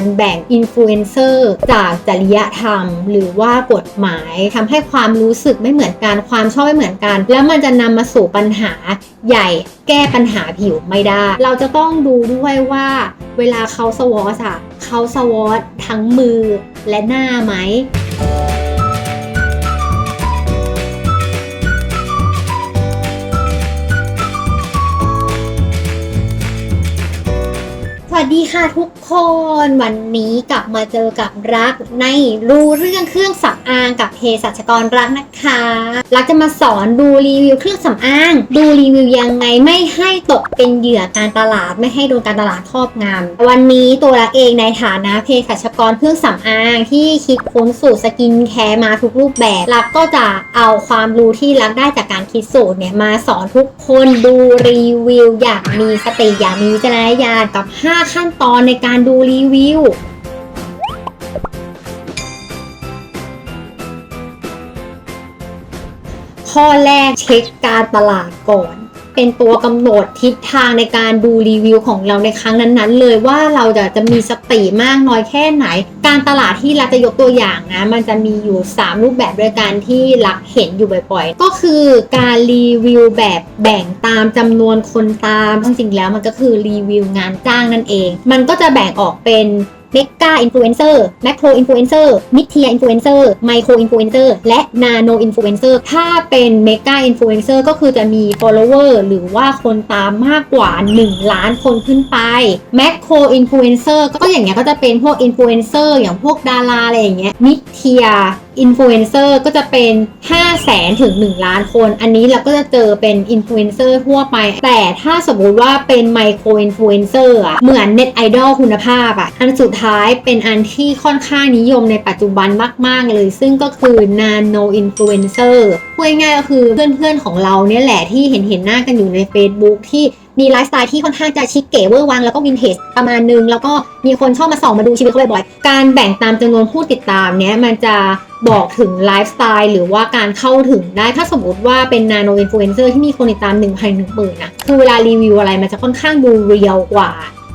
การแบ่งอินฟลูเอนเซอร์จากจริยธรรม หรือว่ากฎหมายทำให้ความรู้สึกไม่เหมือนกันความชอบไม่เหมือนกัน แล้วมันจะนำมาสู่ปัญหาใหญ่แก้ปัญหาผิวไม่ได้ เราจะต้องดูด้วยว่า เวลาเขาสวอตอะเขาสวอตทั้งมือและหน้าไหมสวัสดีค่ะทุก คนวันนี้กลับมาเจอกับรักในรู้เรื่องเครื่องสำอางกับเภสัชกรรักนะคะ รักจะมาสอนดูรีวิวเครื่องสำอาง ดูรีวิวยังไงไม่ให้ตกเป็นเหยื่อการตลาดไม่ให้โดนการตลาดครอบงำวันนี้ตัวรักเองในฐานะเภสัชกรเครื่องสำอางที่คิดค้นสูตรสกินแคร์มาทุกรูปแบบ รักก็จะเอาความรู้ที่รักได้จากการคิดสูตรเนี่ยมาสอนทุกคนดูรีวิวอย่างมีสติอย่างมีวิจารณญาณกับ 5 ขั้นตอนในการดูรีวิว ข้อแรกเช็คการตลาดก่อน เป็นตัวกำหนดทิศทางในการดูรีวิวของเราในครั้งนั้นๆ เลยว่าเราจะจะมีสติมากน้อยแค่ไหน การตลาดที่เรักจะยกตัวอย่างนะมันจะมีอยู่ 3 รูปแบบด้วยกันที่รักเห็นอยู่บ่อยๆ ก็คือการรีวิวแบบแบ่งตามจำนวนคนตามจริงๆแล้วมันก็คือรีวิวงานจ้างนั่นเอง มันก็จะแบ่งออกเป็น เมกาอินฟลูเอนเซอร์แมคโครอินฟลูเอนเซอร์มิดเทียอินฟลูเอนเซอร์ไมโครอินฟลูเอนเซอร์และนาโนอินฟลูเอนเซอร์ถ้าเป็นเมกาอินฟลูเอนเซอร์ก็คือจะมี follower หรือว่าคนตามมากกว่า 1 ล้านคนขึ้นไปแมคโครอินฟลูเอนเซอร์ก็อย่างเงี้ยก็จะเป็นพวกอินฟลูเอนเซอร์อย่างพวกดาราอะไรอย่างเงี้ยมิดเทียอินฟลูเอนเซอร์ก็จะเป็น 5 0 0แสนถึง 1 ล้านคน อันนี้เราก็จะเจอเป็นอินฟลูเอนเซอร์ทั่วไป แต่ถ้าสมมุติว่าเป็นไมโครอินฟลูเอนเซอร์อะเหมือนเน็ตไอดอลคุณภาพอะอันสุดท้ายเป็นอันที่ค่อนข้างนิยมในปัจจุบันมาก ๆ เลย ซึ่งก็คือ Nano Influencer พูดง่ายๆก็คือเพื่อนๆของเราเนี่ยแหละที่เห็นเห็นหน้ากันอยู่ใน Facebook ที่ มีไลฟ์สไตล์ที่ค่อนข้างจะชิคเก๋เวอร์วังแล้วก็วินเทจประมาณนึง แล้วก็มีคนชอบมาส่องมาดูชีวิตเขาบ่อยๆ การแบ่งตามจำนวนผู้ติดตามเนี้ยมันจะบอกถึงไลฟ์สไตล์หรือว่าการเข้าถึงได้ถ้าสมมติว่าเป็นนาโนอินฟลูเอนเซอร์ที่มีคนติดตาม1 0 0 0 1 0 0 0นะคือเวลารีวิวอะไรมันจะค่อนข้างดูเรียลกว่า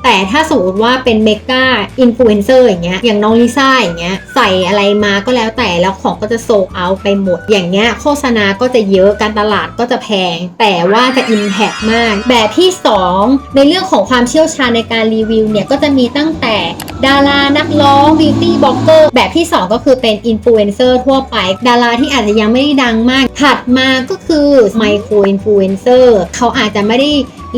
แต่ถ้าสมมติว่าเป็นเมกาอินฟลูเอนเซอร์อย่างเงี้ยอย่างน้องลิซ่าอย่างเงี้ยใส่อะไรมาก็แล้วแต่แล้วของก็จะโซกเอาไปหมด อย่างเงี้ยโฆษณาก็จะเยอะการตลาดก็จะแพง แต่ว่าจะอิมแพกมาก แบบที่ 2 ในเรื่องของความเชี่ยวชาญในการรีวิวเนี่ยก็จะมีตั้งแต่ดารานักร้องบิวตี้บล็อกเกอร์แบบที่ 2 ก็คือเป็นอินฟลูเอนเซอร์ทั่วไป ดาราที่อาจจะยังไม่ได้ดังมาก ถัดมาก็คือไมโครอินฟลูเอนเซอร์เขาอาจจะไม่ได้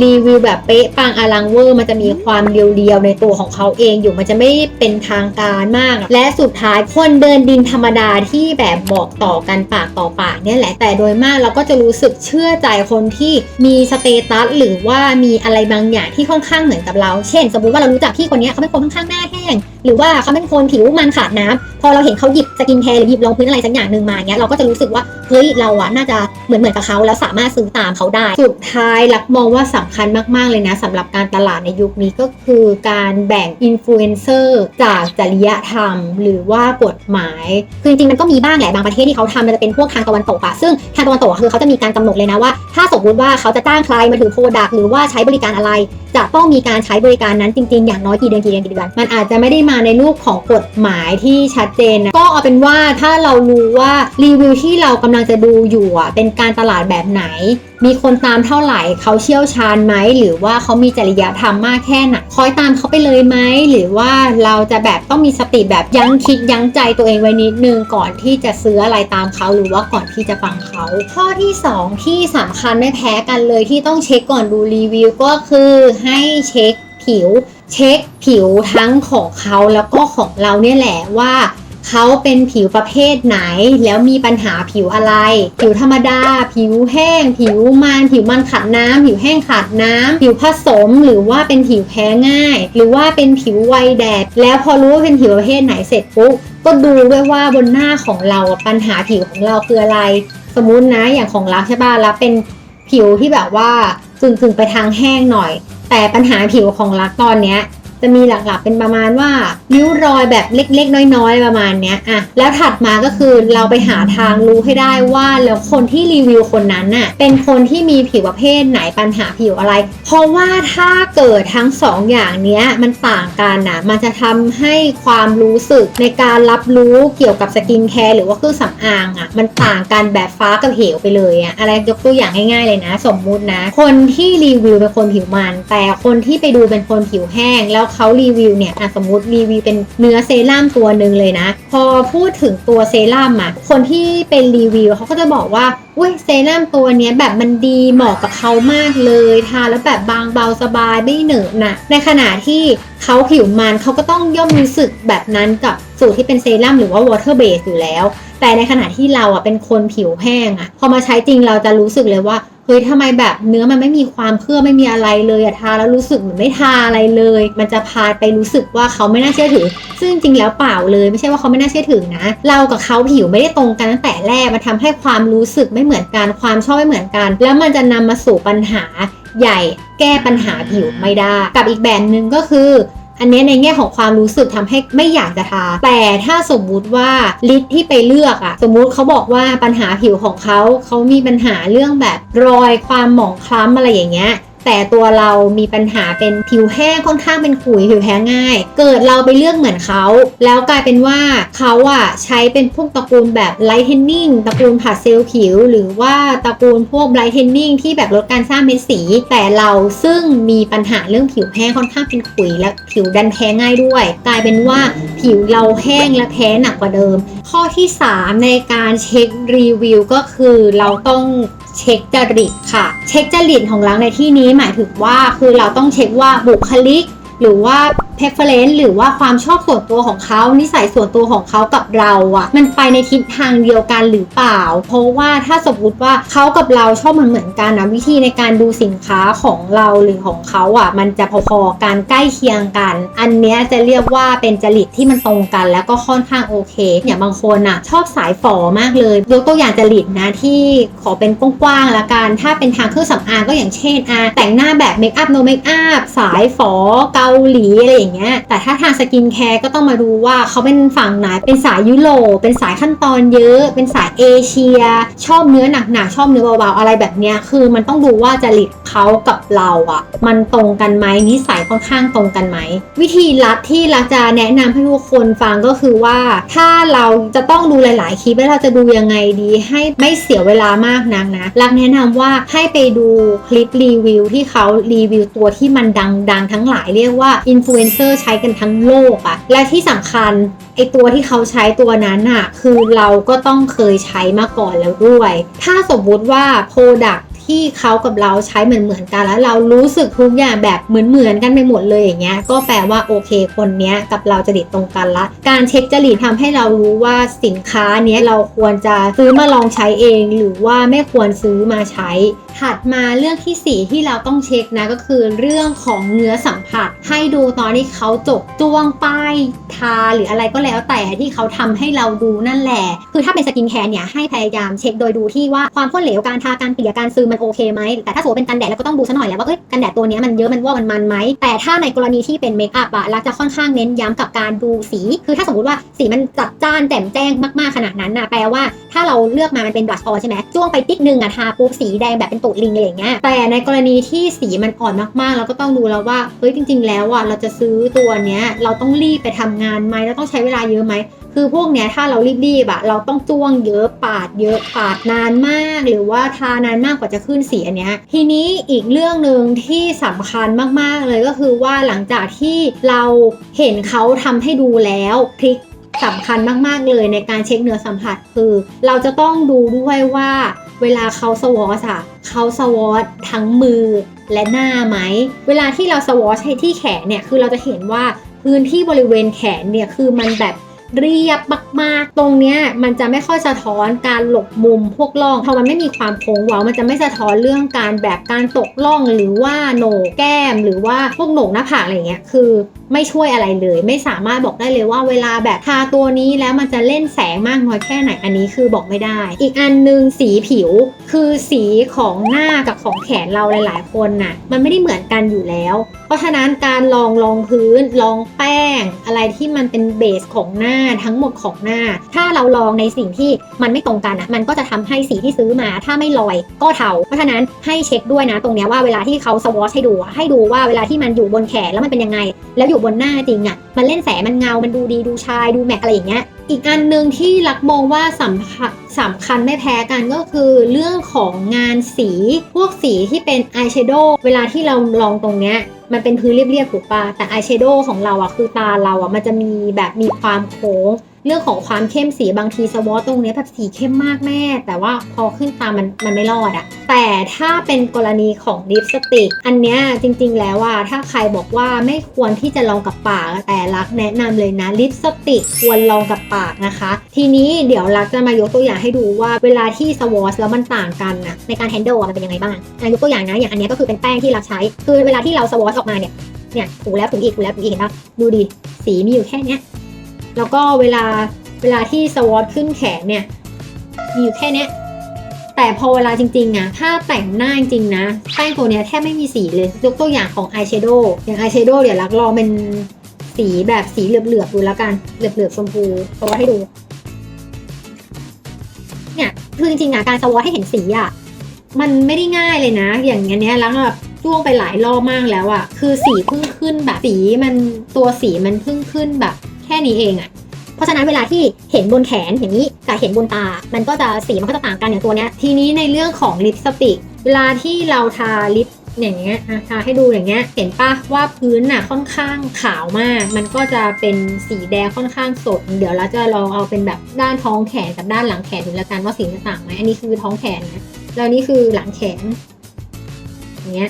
รีวิวแบบเป๊ะปังอลังเวอร์ มันจะมีความเรียวๆในตัวของเขาเองอยู่มันจะไม่เป็นทางการมาก และสุดท้ายคนเดินดินธรรมดาที่แบบบอกต่อกันปากต่อปากเนี่ยแหละ แต่โดยมากเราก็จะรู้สึกเชื่อใจคนที่มีสเตตัสหรือว่ามีอะไรบางอย่างที่ค่อนข้างเหมือนกับเรา เช่น สมมติว่าเรารู้จักพี่คนนี้เขาเป็นคนค่อนข้างหน้าแห้ง หรือว่าเขาเป็นคนผิวมันขาดน้ำพอเราเห็นเขาหยิบสกินแคร์หรือหยิบรองพื้นอะไรสักอย่างหนึ่งมาเงี้ยเราก็จะรู้สึกว่าเฮ้ยเราอะน่าจะเหมือนเหมือนกับเขาแล้วสามารถซื้อตามเขาได้ สุดท้ายลักมองว่าสำคัญมากๆเลยนะสำหรับการตลาดในยุคนี้ก็คือการแบ่งอินฟลูเอนเซอร์จากจริยธรรม หรือว่ากฎหมาย คือจริงๆมันก็มีบ้างแหละบางประเทศที่เขาทำมันจะเป็นพวกทางตะวันตกอะซึ่งทางตะวันตกคือเขาจะมีการกำหนดเลยนะว่า ถ้าสมมติว่าเขาจะจ้างใครมาถือโปรดักหรือว่าใช้บริการอะไร จะต้องมีการใช้บริการนั้นจริง ๆ อย่างน้อยกี่เดือนกี่เดือนกี่เดือนมันอาจจะไม่ได้มาในรูปของกฎหมายที่ชัดเจนนะก็เอาเป็นว่าถ้าเรารู้ว่ารีวิวที่เรากำลังจะดูอยู่อะเป็นการตลาดแบบไหน มีคนตามเท่าไหร่เขาเชี่ยวชาญไหมหรือว่าเขามีจริยธรรมมากแค่ไหนคอยตามเขาไปเลยไหมหรือว่าเราจะแบบต้องมีสติแบบยั้งคิดยั้งใจตัวเองไว้นิดนึงก่อนที่จะซื้ออะไรตามเขาหรือว่าก่อนที่จะฟังเขาข้อที่ 2 ที่สำคัญไม่แพ้กันเลยที่ต้องเช็คก่อนดูรีวิวก็คือให้เช็คผิว เช็คผิวทั้งของเขาแล้วก็ของเราเนี่ยแหละว่าเขาเป็นผิวประเภทไหน แล้วมีปัญหาผิวอะไร ผิวธรรมดา ผิวแห้ง ผิวมันผิวมันขาดน้ำผิวแห้งขาดน้ำผิวผสมหรือว่าเป็นผิวแพ้ง่าย หรือว่าเป็นผิวไวแดด แล้วพอรู้ว่าเป็นผิวประเภทไหนเสร็จปุ๊บก็ดูด้วยว่าบนหน้าของเราปัญหาผิวของเราคืออะไร สมมุตินะอย่างของรักใช่ป่ะรักเป็นผิวที่แบบว่ากึ่งๆไปทางแห้งหน่อย แต่ปัญหาผิวของรักตอนเนี้ย จะมีหลักๆเป็นประมาณว่าริ้วรอยแบบเล็กๆ น้อยๆ ประมาณเนี้ยอะแล้วถัดมาก็คือเราไปหาทางรู้ให้ได้ว่าแล้วคนที่รีวิวคนนั้นน่ะเป็นคนที่มีผิวประเภทไหนปัญหาผิวอะไร เพราะว่าถ้าเกิดทั้งสองอย่างเนี้ยมันต่างกันนะมันจะทำให้ความรู้สึกในการรับรู้เกี่ยวกับสกินแคร์หรือว่าเครื่องสำอางอะมันต่างกันแบบฟ้ากับเหวไปเลยอะอะไรยกตัวอย่างง่ายๆเลยนะ สมมุตินะ คนที่รีวิวเป็นคนผิวมัน แต่คนที่ไปดูเป็นคนผิวแห้งแล้วเขารีวิวเนี่ยสมมติรีวิวเป็นเนื้อเซรั่มตัวหนึ่งเลยนะ พอพูดถึงตัวเซรั่มอะคนที่เป็นรีวิวเขาก็จะบอกว่าอุ้ยเซรั่มตัวเนี้ยแบบมันดีเหมาะกับเขามากเลยทาแล้วแบบบางเบาสบายไม่เหนอะนะในขณะที่เขาผิวมันเขาก็ต้องย่อมรู้สึกแบบนั้นกับสูตรที่เป็นเซรั่มหรือว่า water base อยู่แล้ว แต่ในขณะที่เราอะเป็นคนผิวแห้งอะ พอมาใช้จริงเราจะรู้สึกเลยว่าเฮ้ยทำไมแบบเนื้อมันไม่มีความเคลือบไม่มีอะไรเลยอะทาแล้วรู้สึกเหมือนไม่ทาอะไรเลย มันจะพาไปรู้สึกว่าเขาไม่น่าเชื่อถือ ซึ่งจริงแล้วเปล่าเลย ไม่ใช่ว่าเขาไม่น่าเชื่อถือนะ เรากับเขาผิวไม่ได้ตรงกันตั้งแต่แรกมันทำให้ความรู้สึกไม่เหมือนกันความชอบไม่เหมือนกัน แล้วมันจะนำมาสู่ปัญหาใหญ่ แก้ปัญหาผิวไม่ได้ กับอีกแบบหนึ่งก็คือ อันนี้ในแง่ของความรู้สึกทำให้ไม่อยากจะทา แต่ถ้าสมมุติว่าลิปที่ไปเลือกอะสมมุติเขาบอกว่าปัญหาผิวของเขาเขามีปัญหาเรื่องแบบรอยความหมองคล้ำอะไรอย่างเงี้ย แต่ตัวเรามีปัญหาเป็นผิวแห้งค่อนข้างเป็นขุยผิวแพ้ง่าย เกิดเราไปเลือกเหมือนเขา แล้วกลายเป็นว่าเขาอะใช้เป็นพวกตระกูลแบบไลท์เทนนิ่งตระกูลผัดเซลล์ผิว หรือว่าตระกูลพวกไบรท์เทนนิ่งที่แบบลดการสร้างเม็ดสี แต่เราซึ่งมีปัญหาเรื่องผิวแห้งค่อนข้างเป็นขุยและผิวดันแพ้ง่ายด้วย กลายเป็นว่าผิวเราแห้งและแพ้หนักกว่าเดิม ข้อที่ 3 ในการเช็ครีวิวก็คือเราต้อง เช็คจริตค่ะ เช็คจริตของเราในที่นี้หมายถึงว่าคือเราต้องเช็คว่าบุคลิก หรือว่า preference หรือว่าความชอบส่วนตัวของเขานิสัยส่วนตัวของเขากับเราอะ่ะมันไปในทิศทางเดียวกันหรือเปล่า เพราะว่าถ้าสมมติว่าเขากับเราชอบมันเหมือนกันนะวิธีในการดูสินค้าของเราหรือของเขาอะ่ะมันจะพอๆกันใกล้เคียงกัน อันเนี้ยจะเรียกว่าเป็นจริตที่มันตรงกัน แล้วก็ค่อนข้างโอเคอย่างบางคนอะ่ะชอบสายฝอมากเลยยกตัวอย่างจริตนะที่ขอเป็นกว้างๆละกันถ้าเป็นทางเครื่องสำอางก็อย่างเช่นอะแต่งหน้าแบบเมคอัพโนเมคอัพสายฝอเกาาหลีอะไรอย่างเงี้ย แต่ถ้าทางสกินแคร์ก็ต้องมาดูว่าเขาเป็นฝั่งไหน เป็นสายยุโรป เป็นสายขั้นตอนเยอะ เป็นสายเอเชีย ชอบเนื้อหนักๆ ชอบเนื้อเบาๆ อะไรแบบเนี้ย คือมันต้องดูว่าจริตเขากับเราอะมันตรงกันไหมนิสัยค่อนข้างตรงกันไหม วิธีลัดที่เราจะแนะนำให้ทุกคนฟังก็คือว่าถ้าเราจะต้องดูหลาย ๆ คลิปแล้วเราจะดูยังไงดีให้ไม่เสียเวลามากนักนะรักแนะนำว่าให้ไปดูคลิปรีวิวที่เขารีวิวตัวที่มันดัง ๆ ทั้งหลายเรียกว่าอินฟลูเอนเซอร์ใช้กันทั้งโลกอะและที่สำคัญไอตัวที่เขาใช้ตัวนั้นอะคือเราก็ต้องเคยใช้มาก่อนแล้วด้วย ถ้าสมมุติว่า Product ที่เขากับเราใช้เหมือนเหมือนๆกันแล้วเรารู้สึกทุกอย่างแบบเหมือนเหมือนๆกันไปหมดเลยอย่างเงี้ยก็แปลว่าโอเคคนเนี้ยกับเราจริตตรงกันละ การเช็คจริตทำให้เรารู้ว่าสินค้าเนี้ยเราควรจะซื้อมาลองใช้เอง หรือว่าไม่ควรซื้อมาใช้ ถัดมาเรื่องที่ 4 ที่เราต้องเช็คนะก็คือเรื่องของเนื้อสัมผัส ให้ดูตอนที่เขาจกจ้วงป้ายทาหรืออะไรก็แล้วแต่ที่เขาทำให้เราดูนั่นแหละ คือถ้าเป็นสกินแคร์เนี่ยให้พยายามเช็คโดยดูที่ว่าความข้นเหลวการทาการเกลี่ยการซึมมันโอเคไหมแต่ถ้าสมมติเป็นกันแดดเราก็ต้องดูซะหน่อยแล้วว่าเอ้ยกันแดดตัวนี้มันเยอะมันว่ามันมันไหมแต่ถ้าในกรณีที่เป็นเมคอัพอะเราจะค่อนข้างเน้นย้ำกับการดูสี คือถ้าสมมติว่าสีมันจัดจ้านแจ่มแจ้งมากๆขนาดนั้นนะแปลว่าถ้าเราเลือกมามันเป็นบลัชออใช่ไหมจ้วงไปติ๊กนึงอะทาปุ๊บสีแดงแบบเป็นตูดลิงอะไรเงี้ยแต่ในกรณีที่สีมันอ่อนมากๆ เราก็ต้องดูแล้วว่าเฮ้ยจริง ๆ แล้วอะเราจะซื้อตัวเนี้ยเราต้องรีบไปทำงานไหมเราต้องใช้เวลาเยอะไหมคือพวกเนี้ยถ้าเรารีบๆอะเราต้องจ้วงเยอะปาดเยอะปาดนานมาก หรือว่าทานานมากกว่าจะขึ้นสีอันเนี้ยทีนี้อีกเรื่องหนึ่งที่สำคัญมากๆเลยก็คือว่าหลังจากที่เราเห็นเขาทำให้ดูแล้วทริคสำคัญมากๆเลยในการเช็คเนื้อสัมผัสคือ เราจะต้องดูด้วยว่าเวลาเขาสวอชอะ เขาสวอชทั้งมือและหน้าไหม เวลาที่เราสวอชที่แขนเนี่ยคือเราจะเห็นว่าพื้นที่บริเวณแขนเนี่ยคือมันแบบเรียบมากๆ ตรงเนี้ยมันจะไม่ค่อยสะท้อนการหลบมุมพวกร่องพอมันไม่มีความโค้งเว้ามันจะไม่สะท้อนเรื่องการแบบการตกร่องหรือว่าโหนกแก้มหรือว่าพวกโหนกหน้าผากอะไรเงี้ยคือไม่ช่วยอะไรเลย ไม่สามารถบอกได้เลยว่าเวลาแบบทาตัวนี้แล้วมันจะเล่นแสงมากน้อยแค่ไหนอันนี้คือบอกไม่ได้ อีกอันหนึงสีผิวคือสีของหน้ากับของแขนเราหลาย ๆ คนน่ะ มันไม่ได้เหมือนกันอยู่แล้ว เพราะฉะนั้นการลองรองพื้นลองแป้ง อะไรที่มันเป็นเบสของหน้าทั้งหมดของหน้า ถ้าเราลองในสิ่งที่มันไม่ตรงกันอะมันก็จะทำให้สีที่ซื้อมา ถ้าไม่ลอยก็เทาเพราะฉะนั้นให้เช็คด้วยนะตรงเนี้ยว่าเวลาที่เขาสวอชให้ดูให้ดูว่าเวลาที่มันอยู่บนแขนแล้วมันเป็นยังไงแล้วอยู่บนหน้าจริงอะมันเล่นแสงมันเงา มันดูดีดูชายดูแมทอะไรอย่างเงี้ย อีกอันหนึ่งที่รักมองว่าสำคัญสำคัญไม่แพ้กันก็คือเรื่องของงานสีพวกสีที่เป็นอายแชโดว์เวลาที่เราลองตรงเนี้ยมันเป็นพื้นเรียบๆถูกปะแต่อายแชโดว์ของเราอะคือตาเราอะมันจะมีแบบมีความโค้ง เรื่องของความเข้มสีบางทีสวอตตรงนี้แบบสีเข้มมากแม่ แต่ว่าพอขึ้นตามันมันไม่รอดอะแต่ถ้าเป็นกรณีของลิปสติก อันเนี้ยจริงๆ แล้วอะถ้าใครบอกว่าไม่ควรที่จะลองกับปากแต่รักแนะนำเลยนะลิปสติกควรลองกับปากนะคะ ทีนี้เดี๋ยวรักจะมายกตัวอย่างให้ดูว่าเวลาที่สวอชแล้วมันต่างกันนะในการแฮนเดิลมันเป็นยังไงบ้างอะยกตัวอย่างนะอย่างอันนี้ก็คือเป็นแป้งที่รักใช้ คือเวลาที่เราสวอชออกมาเนี่ยเนี่ยถูแล้วถูอีกถูแล้วถูอีกเห็นปะดูดิสีมีอยู่แค่เนี้ย แล้วก็เวลาเวลาที่สวอตขึ้นแขนเนี่ยมีอยู่แค่เนี้ยแต่พอเวลาจริงๆอะถ้าแต่งหน้าจริงนะแป้งตัวเนี้ยแทบไม่มีสีเลยยกตัวอย่างของอายแชโดว์อย่างอายแชโดว์เดี๋ยวรักลองเป็นสีแบบสีเหลือบๆดูแล้วกันเหลือบๆชมพูสวอตให้ดูเนี่ยคือจริงๆอะการสวอตให้เห็นสีอะมันไม่ได้ง่ายเลยนะ อย่างเงี้ยแล้วแบบจ้วงไปหลายรอบมากแล้วอะคือสีเพิ่งขึ้นแบบสีมันตัวสีมันเพิ่งขึ้นแบบ แค่นี้เองอะเพราะฉะนั้นเวลาที่เห็นบนแขนอย่างนี้กับเห็นบนตา มันก็จะสีมันก็จะต่างกันอย่างตัวเนี้ย ทีนี้ในเรื่องของลิปสติก เวลาที่เราทาลิปอย่างเงี้ยอะทาให้ดูอย่างเงี้ย เห็นปะว่าพื้นน่ะค่อนข้างขาวมาก มันก็จะเป็นสีแดงค่อนข้างสด เดี๋ยวเราจะลองเอาเป็นแบบด้านท้องแขนกับด้านหลังแขนดูแล้วกันว่าสีจะต่างไหมอันนี้คือท้องแขนนะแล้วนี่คือหลังแขนอย่างเงี้ย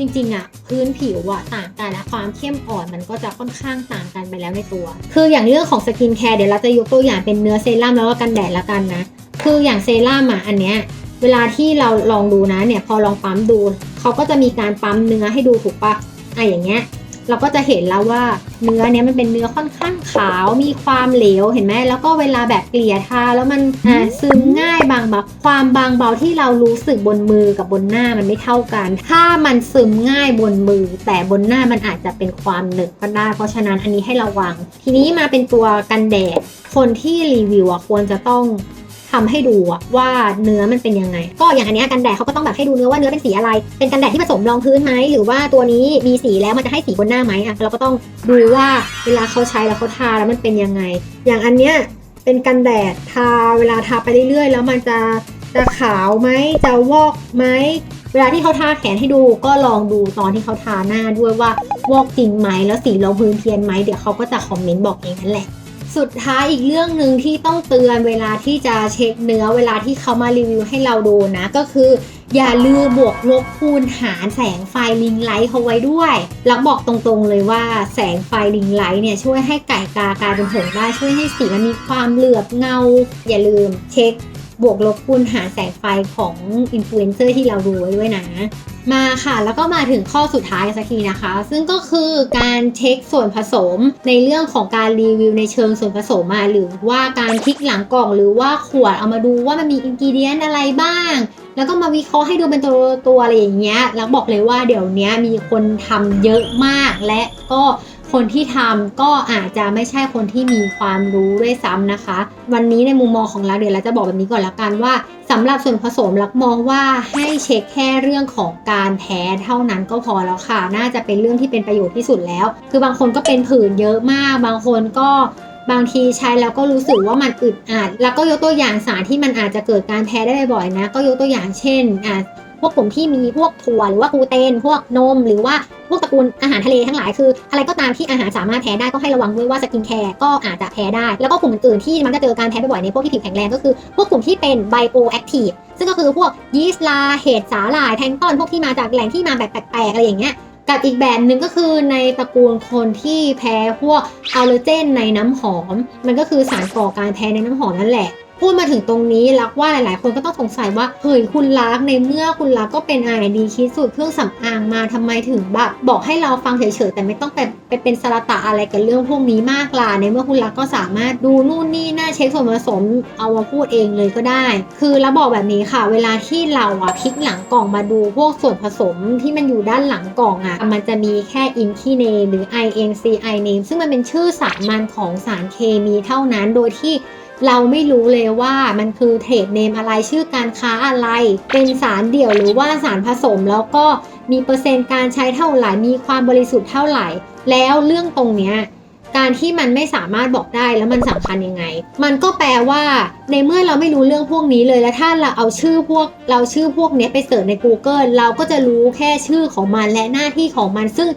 จริงๆอะพื้นผิวอะต่างกันและความเข้มอ่อนมันก็จะค่อนข้างต่างกันไปแล้วในตัว คืออย่างเรื่องของสกินแคร์เดี๋ยวเราจะยกตัวอย่างเป็นเนื้อเซรั่มแล้วก็กันแดดละกันนะ คืออย่างเซรั่มอะอันเนี้ยเวลาที่เราลองดูนะเนี่ยพอลองปั๊มดู เขาก็จะมีการปั๊มเนื้อให้ดูถูกปะอะอย่างเงี้ย เราก็จะเห็นแล้วว่าเนื้อเนี้ยมันเป็นเนื้อค่อนข้างขาวมีความเหลวเห็นไหมแล้วก็เวลาแบบเกลี่ยทาแล้วมันอ่าซึมง่ายบางเบาความบางเบาที่เรารู้สึกบนมือกับบนหน้ามันไม่เท่ากัน ถ้ามันซึมง่ายบนมือ แต่บนหน้ามันอาจจะเป็นความหนึบก็ได้เพราะฉะนั้นอันนี้ให้ระวัง ทีนี้มาเป็นตัวกันแดดคนที่รีวิวอะควรจะต้อง ทำให้ดูว่าเนื้อมันเป็นยังไง ก็อย่างอันเนี้ยกันแดดเขาก็ต้องแบบให้ดูเนื้อว่าเนื้อเป็นสีอะไร เป็นกันแดดที่ผสมรองพื้นไหมหรือว่าตัวนี้มีสีแล้วมันจะให้สีบนหน้าไหมอะเราก็ต้องดูว่าเวลาเขาใช้แล้วเขาทาแล้วมันเป็นยังไง อย่างอันเนี้ยเป็นกันแดดทาเวลาทาไปเรื่อยๆ แล้วมันจะจะขาวไหมจะวอกไหมเวลาที่เขาทาแขนให้ดูก็ลองดูตอนที่เขาทาหน้าด้วยว่าวอกจริงไหมแล้วสีรองพื้นเพี้ยนไหมเดี๋ยวเขาก็จะคอมเมนต์บอกเองนั่นแหละ สุดท้ายอีกเรื่องหนึ่งที่ต้องเตือนเวลาที่จะเช็คเนื้อเวลาที่เขามารีวิวให้เราดูนะ ก็คืออย่าลืมบวกลบคูณหารแสงไฟลิงไลท์เขาไว้ด้วยแล้วบอกตรงๆเลยว่าแสงไฟลิงไลท์เนี่ยช่วยให้ไก่กากลายเป็นผงได้ช่วยให้สีมันมีความเหลือบเงา อย่าลืมเช็ค บวกลบคูณหารแสงไฟของอินฟลูเอนเซอร์ที่เราดูไว้ด้วยนะ มาค่ะ แล้วก็มาถึงข้อสุดท้ายสักทีนะคะ ซึ่งก็คือการเช็คส่วนผสมในเรื่องของการรีวิวในเชิงส่วนผสมมาหรือว่าการพลิกหลังกล่องหรือว่าขวดเอามาดูว่ามันมีอินกิเดียนอะไรบ้าง แล้วก็มาวิเคราะห์ให้ดูเป็นตัวตัวอะไรอย่างเงี้ยแล้วบอกเลยว่าเดี๋ยวนี้มีคนทำเยอะมากและก็ คนที่ทำก็อาจจะไม่ใช่คนที่มีความรู้ด้วยซ้ำนะคะ วันนี้ในมุมมองของเราเดี๋ยวเราจะบอกแบบนี้ก่อนละกันว่าสำหรับส่วนผสมลักมองว่าให้เช็คแค่เรื่องของการแพ้เท่านั้นก็พอแล้วค่ะ น่าจะเป็นเรื่องที่เป็นประโยชน์ที่สุดแล้ว คือบางคนก็เป็นผื่นเยอะมาก บางคนก็บางทีใช้แล้วก็รู้สึกว่ามันอึดอัด แล้วก็ยกตัวอย่างสารที่มันอาจจะเกิดการแพ้ได้บ่อยๆนะ ก็ยกตัวอย่างเช่นอะ พวกกลุ่มที่มีพวกถั่วหรือว่ากูเตน พวกนม หรือว่าพวกตระกูลอาหารทะเลทั้งหลายคือ อะไรก็ตามที่อาหารสามารถแพ้ได้ก็ให้ระวังด้วยว่าสกินแคร์ก็อาจจะแพ้ได้ แล้วก็กลุ่มอื่นๆที่มันจะเจอการแพ้บ่อยๆในพวกที่ผิวแข็งแรงก็คือ พวกกลุ่มที่เป็นไบโอแอคทีฟซึ่งก็คือพวกยีสต์ลาเห็ดสาหร่ายแพลงตอนพวกที่มาจากแหล่งที่มาแบบแปลกๆอะไรอย่างเงี้ยกับอีกแบบหนึ่งก็คือในตระกูลคนที่แพ้พวกอัลเลอร์เจนในน้ำหอม มันก็คือสารก่อการแพ้ในน้ำหอมนั่นแหละ พูดมาถึงตรงนี้รักว่าหลาย ๆ คนก็ต้องสงสัยว่าเฮ้ยคุณรักในเมื่อคุณรักก็เป็นไอดีคิดสูตรเครื่องสำอางมาทำไมถึงแบบบอกให้เราฟังเฉย ๆ แต่ไม่ต้องไปไปเป็นสารตะอะไรกับเรื่องพวกนี้มากล่ะในเมื่อคุณรักก็สามารถดูนู่นนี่น่าเช็คส่วนผสมเอามาพูดเองเลยก็ได้ คือแล้วบอกแบบนี้ค่ะ เวลาที่เราอะพลิกหลังกล่องมาดูพวกส่วนผสมที่มันอยู่ด้านหลังกล่องอะมันจะมีแค่ i n k y name หรือ INCI name ซึ่งมันเป็นชื่อสามัญของสารเคมีเท่านั้นโดยที่ เราไม่รู้เลยว่ามันคือเทรดเนมอะไรชื่อการค้าอะไร เป็นสารเดี่ยวหรือว่าสารผสมแล้วก็มีเปอร์เซ็นต์การใช้เท่าไหร่มีความบริสุทธิ์เท่าไหร่ แล้วเรื่องตรงเนี้ยการที่มันไม่สามารถบอกได้แล้วมันสำคัญยังไง มันก็แปลว่าในเมื่อเราไม่รู้เรื่องพวกนี้เลยแล้วถ้าเราเอาชื่อพวกเราชื่อพวกนี้ไปเสิร์ชใน Google เราก็จะรู้แค่ชื่อของมันและหน้าที่ของมันซึ่ง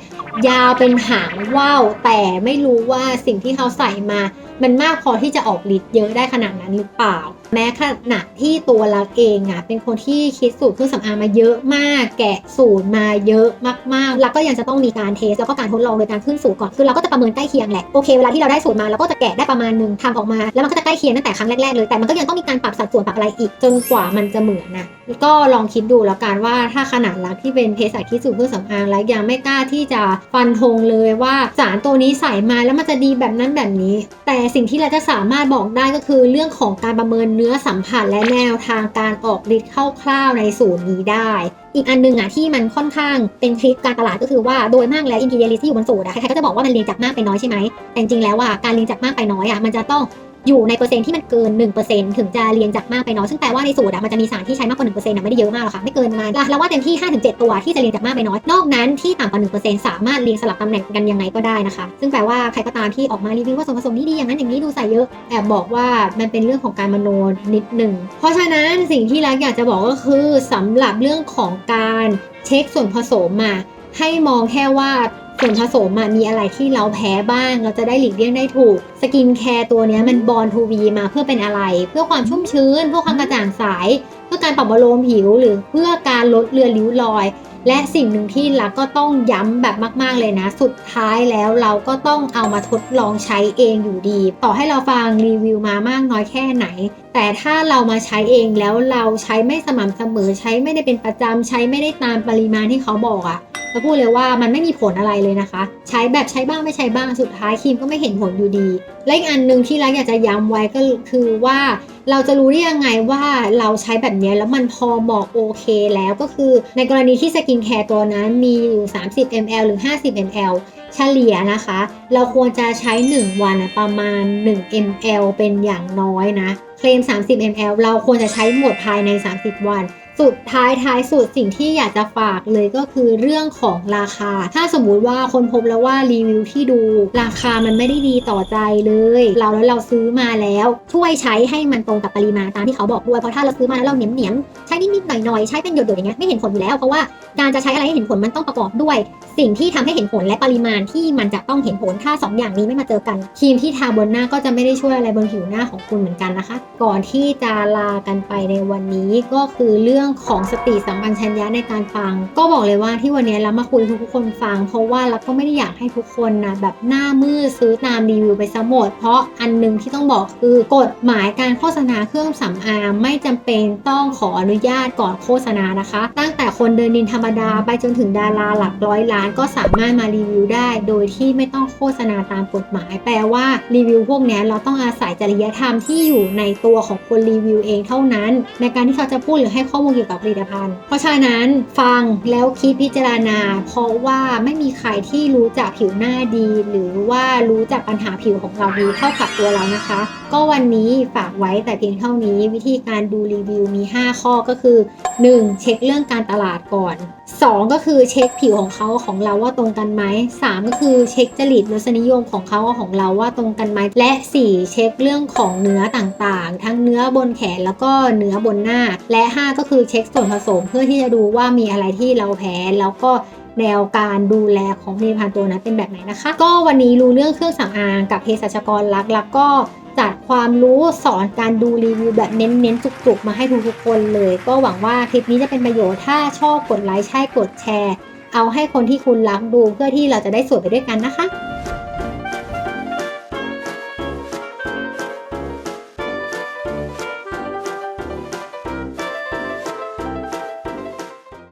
ยาวเป็นหางว่าวแต่ไม่รู้ว่าสิ่งที่เขาใส่มา มันมากพอที่จะออกฤทธิ์เยอะได้ขนาดนั้นหรือเปล่า แม้ขณะที่ตัวลักเองอะเป็นคนที่คิดสูตรเครื่องสำอางมาเยอะมาก แกะสูตรมาเยอะมากๆ แล้วก็ยังจะต้องมีการเทสแล้วก็การทดลองโดยการขึ้นสูตรก่อนคือเราก็จะประเมินใกล้เคียงแหละโอเคเวลาที่เราได้สูตรมาเราก็จะแกะได้ประมาณหนึ่งทำออกมา แล้วมันก็จะใกล้เคียงตั้งแต่ครั้งแรกๆเลยแต่มันก็ยังต้องมีการปรับสัดส่วนปรับอะไรอีก จนกว่ามันจะเหมือนนะก็ลองคิดดูแล้วกันว่าถ้าขนาดลักที่เป็นเภสัชคิดสูตรเครื่องสำอางแล้วยังไม่กล้าที่จะฟันธงเลยว่าสารตัวนี้ใส่มาแล้วมันจะดีแบบนั้นแบบนี้ แต่สิ่งที่เราจะสามารถบอกได้ก็คือเรื่องของการประเมินเนื้อสัมผัสและแนวทางการออกฤทธิ์คร่าวๆในสูตรนี้ได้ อีกอันหนึงอะที่มันค่อนข้างเป็นทริคการตลาดก็คือว่าโดยมากแล้วอินกิเดียลิสที่อยู่บนสูตรอะใครๆก็จะบอกว่ามันเรียงจากมากไปน้อยใช่ไหมแต่จริงแล้วว่าการเรียงจากมากไปน้อยอะมันจะต้อง อยู่ในเปอร์เซ็นต์ที่มันเกิน 1%ถึงจะเรียงจากมากไปน้อยซึ่งแปลว่าในสูตรอะมันจะมีสารที่ใช้มากกว่า1%อะไม่ได้เยอะมากหรอกค่ะไม่เกินประมาณแล้วว่าเต็มที่ 5-7 ตัวที่จะเรียงจากมากไปน้อยนอกนั้นที่ต่ำกว่า1%สามารถเรียงสลับตำแหน่งกันยังไงก็ได้นะคะ ซึ่งแปลว่าใครก็ตามที่ออกมารีวิวว่าส่วนผสมนี้ดีอย่างนั้นอย่างนี้ดูใส่เยอะแอบบอกว่ามันเป็นเรื่องของการมโนนิดหนึ่งเพราะฉะนั้นสิ่งที่รักอยากจะบอกก็คือสำหรับเรื่องของการเช็คส่วนผสมมาให้มองแค่ว่า ส่วนผสมมีอะไรที่เราแพ้บ้าง เราจะได้หลีกเลี่ยงได้ถูก สกินแคร์ตัวนี้มันบอลทูวีมาเพื่อเป็นอะไร เพื่อความชุ่มชื้นเพื่อความกระจ่างใสเพื่อการปรับอารมณ์ผิว หรือเพื่อการลดเลือนริ้วรอย และสิ่งหนึ่งที่ลักก็ต้องย้ำแบบมาก ๆเลยนะ สุดท้ายแล้วเราก็ต้องเอามาทดลองใช้เองอยู่ดี ต่อให้เราฟังรีวิวมามากน้อยแค่ไหน แต่ถ้าเรามาใช้เองแล้วเราใช้ไม่สม่ำเสมอใช้ไม่ได้เป็นประจำใช้ไม่ได้ตามปริมาณที่เขาบอกอะจะพูดเลยว่ามันไม่มีผลอะไรเลยนะคะ ใช้แบบใช้บ้างไม่ใช้บ้างสุดท้ายครีมก็ไม่เห็นผลอยู่ดี และอีกอันหนึ่งที่รักอยากจะย้ำไว้ก็คือว่า เราจะรู้ได้ยังไงว่าเราใช้แบบนี้แล้วมันพอเหมาะโอเคแล้วก็คือในกรณีที่สกินแคร์ตัวนั้นมีอยู่ 30 ml หรือ 50 ml เฉลี่ยนะคะ เราควรจะใช้ 1 วันประมาณ 1 ml เป็นอย่างน้อยนะ เคลม 30 ml เราควรจะใช้หมดภายใน 30 วัน สุดท้ายท้ายสุดสิ่งที่อยากจะฝากเลยก็คือเรื่องของราคา ถ้าสมมุติว่าคนพบแล้วว่ารีวิวที่ดู ราคามันไม่ได้ดีต่อใจเลย เราแล้วเราซื้อมาแล้ว ช่วยใช้ให้มันตรงกับปริมาณตามที่เขาบอกด้วยเพราะถ้าเราซื้อมาแล้วเราเหนียมเหนียมใช้นิดๆหน่อยๆใช้เป็นหยดๆอย่างเงี้ยไม่เห็นผลอยู่แล้วเพราะว่าการจะใช้อะไรให้เห็นผลมันต้องประกอบด้วย สิ่งที่ทำให้เห็นผลและปริมาณที่มันจะต้องเห็นผลถ้า 2 อย่างนี้ไม่มาเจอกันครีมที่ทาบนหน้าก็จะไม่ได้ช่วยอะไรบนผิวหน้าของคุณเหมือนกันนะคะ ก่อนที่จะลากันไปในวันนี้ก็คือเรื่อง่องของสติสัมปชัญญะในการฟัง ก็บอกเลยว่าที่วันนี้เรามาคุยทุกคนฟัง เพราะว่าเราก็ไม่ได้อยากให้ทุกคนนะแบบหน้ามืดซื้อตามรีวิวไปซะหมด เพราะอันหนึงที่ต้องบอกคือกฎหมายการโฆษณาเครื่องสำอางไม่จำเป็นต้องขออนุญาตก่อนโฆษณานะคะ ตั้งแต่คนเดินดินธรรมดาไปจนถึงดาราหลักร้อยล้าน ก็สามารถมารีวิวได้ โดยที่ไม่ต้องโฆษณาตามกฎหมาย แปลว่ารีวิวพวกนี้เราต้องอาศัยจริยธรรมที่อยู่ในตัวของคนรีวิวเองเท่านั้น ในการที่เขาจะพูดหรือให้ข้อมูลเกี่ยวกับผลิตภัณฑ์ เพราะฉะนั้นฟังแล้วคิดพิจารณา เพราะว่าไม่มีใครที่รู้จักผิวหน้าดี หรือว่ารู้จักปัญหาผิวของเราดีเท่ากับตัวเรานะคะ ก็วันนี้ฝากไว้แต่เพียงเท่านี้วิธีการดูรีวิวมี 5 ข้อก็คือ 1. เช็คเรื่องการตลาดก่อน 2 ก็คือเช็คผิวของเขาของเราว่าตรงกันไหม3 ก็คือเช็คจริตรสนิยมของเขาของเราว่าตรงกันไหมและ 4 เช็คเรื่องของเนื้อต่างๆ ทั้งเนื้อบนแขนแล้วก็เนื้อบนหน้า และ 5 ก็คือเช็คส่วนผสมเพื่อที่จะดูว่ามีอะไรที่เราแพ้แล้วก็แนวการดูแลของผลิตภัณฑ์ตัวนั้นเป็นแบบไหนนะคะ ก็วันนี้รู้เรื่องเครื่องสำอางกับเภสัชกรรักแล้วก็ จัดความรู้สอนการดูรีวิวแบบเน้นๆ จุกๆ มาให้ทุกๆคนเลย ก็หวังว่าคลิปนี้จะเป็นประโยชน์ถ้าชอบกดไลค์ใช่กดแชร์ เอาให้คนที่คุณรักดูเพื่อที่เราจะได้สวยไปด้วยกันนะคะ